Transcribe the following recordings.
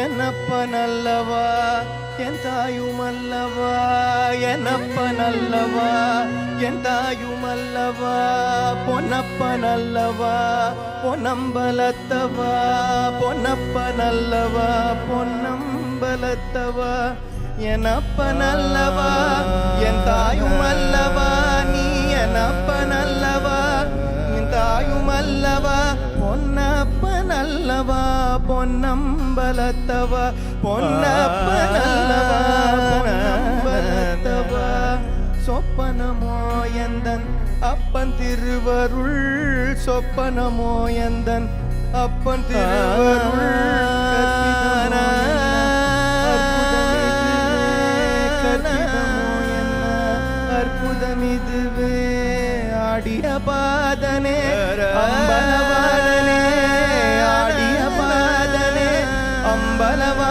என்னப்பனல்லவா என் தாயுமல்லவா என்னப்பனல்லவா என் தாயுமல்லவா பொன்னப்பனல்லவா பொன்னம்பலத்தவா? பொன்னப்பனல்லவா பொன்னம்பலத்தவா? எனப்பனல்லவா என் தாயுமல்லவா நீ எனப்பனல்லவா என் தாயுமல்லவா பொன்னப்பனல்லவா பொன்னம்பலத்தவ பொன்னப்பனல்லவா பொன்னம்பலத்தவா. சொப்பனமோ எந்தன் அப்பன் திருவருள் சொப்பனமோ எந்தன் அப்பன் திருவருள் அற்புதமிதுவே ஆடிய பாதனே அம்பலவானனே அம்பலவானனே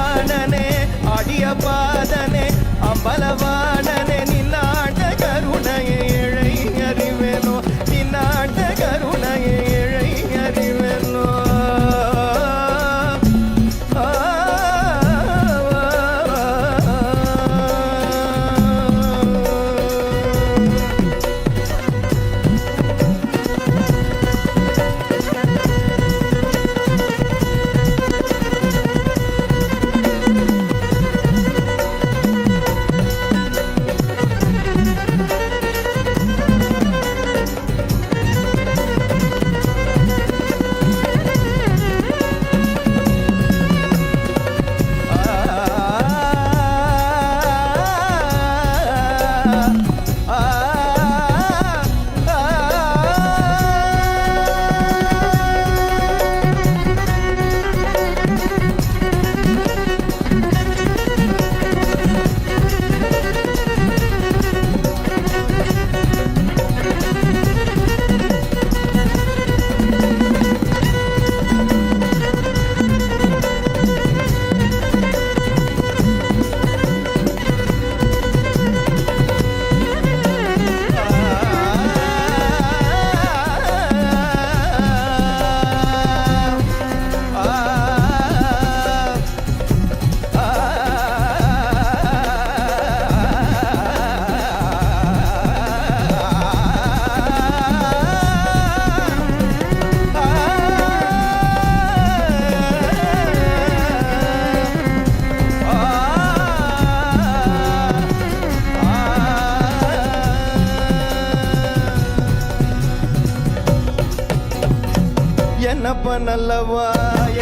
என்னப்ப அல்லவா நல்லவா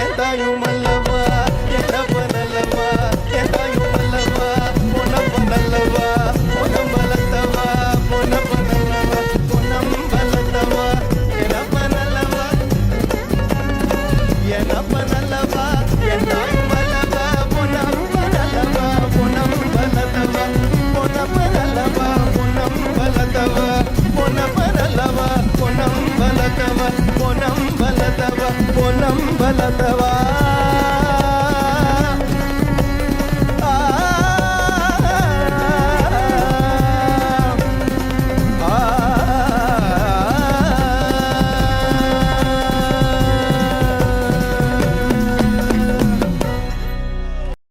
என் தாயும் அல்லவா? ولد